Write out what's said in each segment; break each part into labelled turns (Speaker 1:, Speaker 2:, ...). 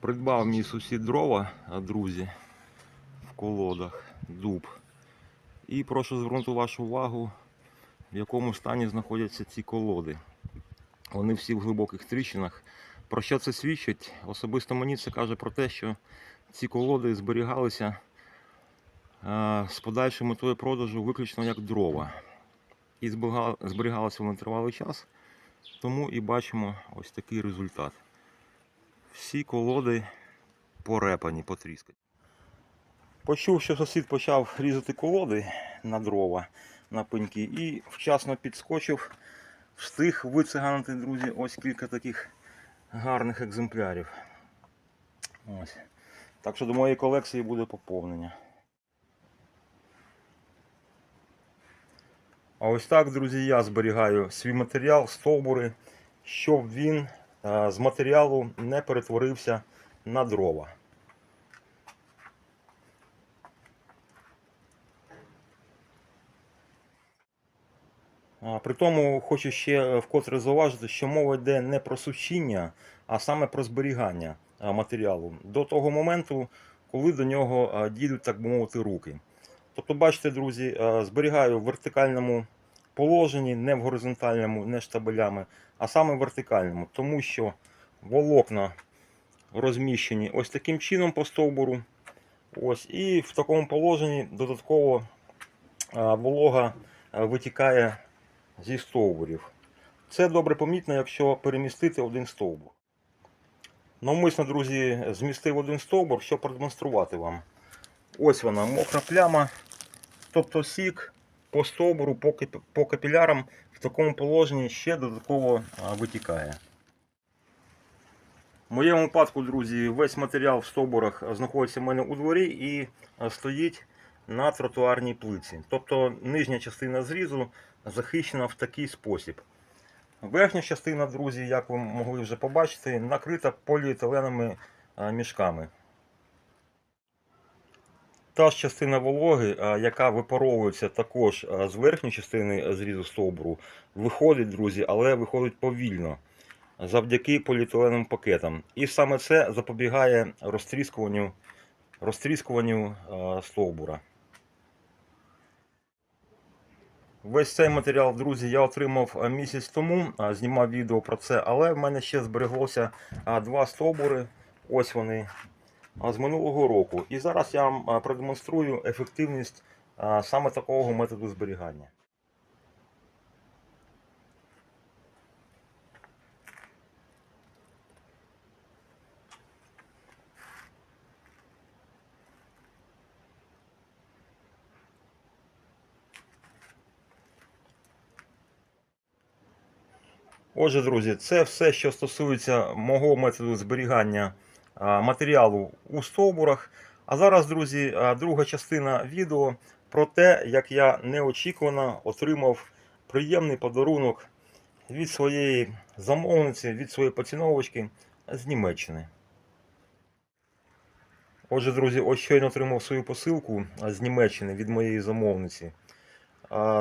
Speaker 1: Придбав мій сусід дрова, друзі, в колодах, дуб. І прошу звернути вашу увагу, в якому стані знаходяться ці колоди. Вони всі в глибоких тріщинах. Про що це свідчить? Особисто мені це каже про те, що ці колоди зберігалися з подальшою метою продажу виключно як дрова. І зберігалися вони тривалий час, тому і бачимо ось такий результат. Всі колоди порепані, потріскані. Почув, що сусід почав різати колоди на дрова на пеньки і вчасно підскочив, встиг вициганити, друзі, ось кілька таких гарних екземплярів. Ось. Так що до моєї колекції буде поповнення. А ось так, друзі, я зберігаю свій матеріал, стовбури, щоб він з матеріалу не перетворився на дрова. При тому хочу ще вкотре зауважити, що мова йде не про сушіння, а саме про зберігання матеріалу до того моменту, коли до нього дійдуть, так би мовити, руки. Тобто, бачите, друзі, зберігаю в вертикальному положенні, не в горизонтальному, не штабелями, а саме в вертикальному, тому що волокна розміщені ось таким чином по стовбуру. Ось, і в такому положенні додатково волога витікає зі стовбурів. Це добре помітно, якщо перемістити один стовбур. Навмисно, друзі, змістив один стовбур, щоб продемонструвати вам. Ось вона, мокра пляма. Тобто сік по стовбуру, по, по капілярам в такому положенні ще додатково витікає. В моєму випадку, друзі, весь матеріал в стовбурах знаходиться в мене у дворі і стоїть на тротуарній плиці. Тобто нижня частина зрізу захищена в такий спосіб. Верхня частина, друзі, як ви могли вже побачити, накрита поліетиленовими мішками. Та ж частина вологи, яка випаровується також з верхньої частини зрізу стовбуру, виходить, друзі, але виходить повільно завдяки поліетиленовим пакетам. І саме це запобігає розтріскуванню, розтріскуванню стовбура. Весь цей матеріал, друзі, я отримав місяць тому, знімав відео про це, але в мене ще збереглося два стовбури. Ось вони з минулого року. І зараз я вам продемонструю ефективність саме такого методу зберігання. Отже, друзі, це все, що стосується мого методу зберігання матеріалу у стовбурах. А зараз, друзі, друга частина відео про те, як я неочікувано отримав приємний подарунок від своєї замовниці, від своєї поціновочки з Німеччини. Отже, друзі, ось щойно отримав свою посилку з Німеччини від моєї замовниці.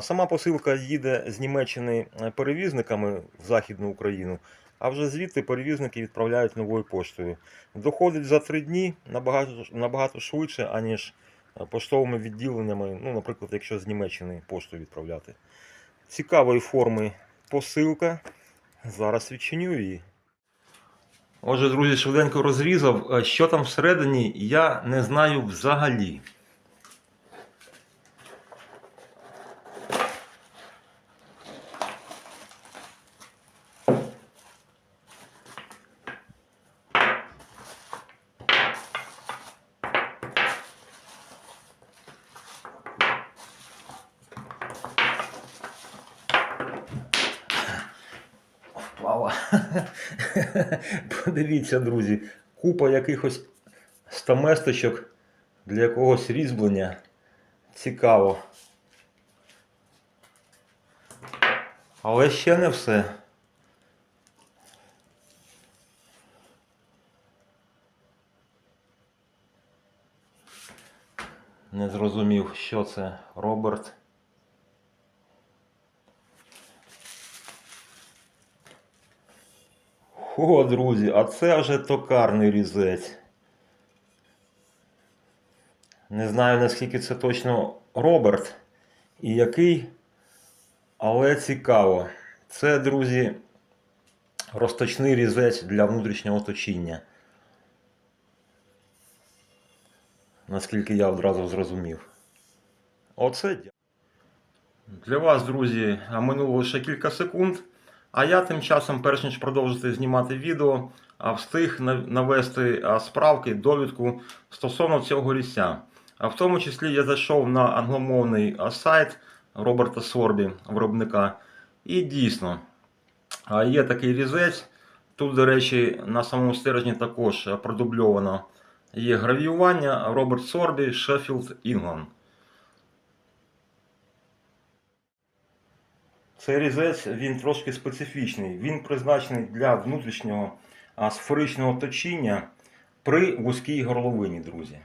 Speaker 1: Сама посилка їде з Німеччини е, перевізниками в Західну Україну, а вже звідти перевізники відправляють новою поштою. Доходить за три дні набагато, набагато швидше, аніж е, поштовими відділеннями, ну, наприклад, якщо з Німеччини поштою відправляти. Цікавої форми посилка. Зараз відчиню її. Отже, друзі, швиденько розрізав. Е, Що там всередині, я не знаю взагалі. Впала. Подивіться, друзі, купа якихось стаместочок для якогось різьблення. Цікаво. Але ще не все. Не зрозумів, що це Роберт. О, друзі, а це вже токарний різець. Не знаю наскільки це точно Роберт і який, але цікаво. Це, друзі, розточний різець для внутрішнього точіння. Наскільки я одразу зрозумів. Оце для вас, друзі, минуло лише кілька секунд. А я тим часом, перш ніж продовжити знімати відео, встиг навести справки, довідку стосовно цього. А в тому числі я зайшов на англомовний сайт Роберта Сорбі, виробника. І дійсно, є такий різець. Тут, до речі, на самому стержні також продубльовано є гравіювання Роберт Сорбі, Шеффілд, Інгланд. Цей різець він трошки специфічний. Він призначений для внутрішнього сферичного точіння при вузькій горловині, друзі.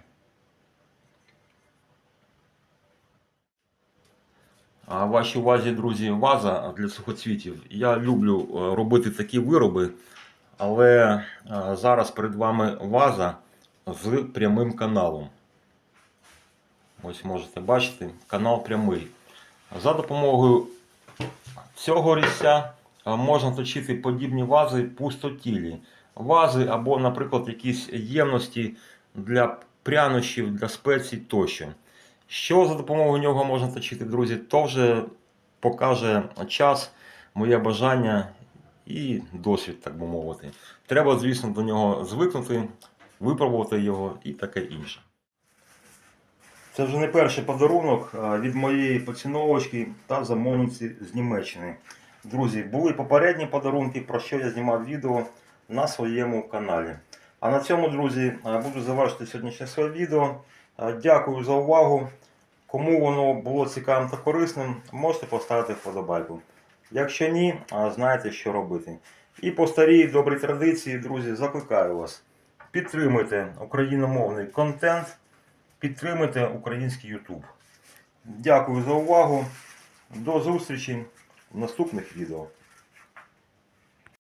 Speaker 1: А вашій увазі, друзі, ваза для сухоцвітів. Я люблю е, робити такі вироби, але е, зараз перед вами ваза з прямим каналом. Ось можете бачити, канал прямий. За допомогою цього різця е, можна точити подібні вази пустотілі. Вази або, наприклад, якісь ємності для прянощів, для спецій тощо. Що за допомогою нього можна точити, друзі, то вже покаже час, моє бажання і досвід, так би мовити. Треба, звісно, до нього звикнути, випробувати його і таке інше. Це вже не перший подарунок від моєї поціновочки та замовниці з Німеччини. Друзі, були попередні подарунки, про що я знімав відео на своєму каналі. А на цьому, друзі, буду завершити сьогоднішнє своє відео. Дякую за увагу. Кому воно було цікавим та корисним, можете поставити вподобайку. Якщо ні, знаєте, що робити. І по старій добрій традиції, друзі, закликаю вас. Підтримуйте україномовний контент, підтримуйте український YouTube. Дякую за увагу. До зустрічі в наступних відео.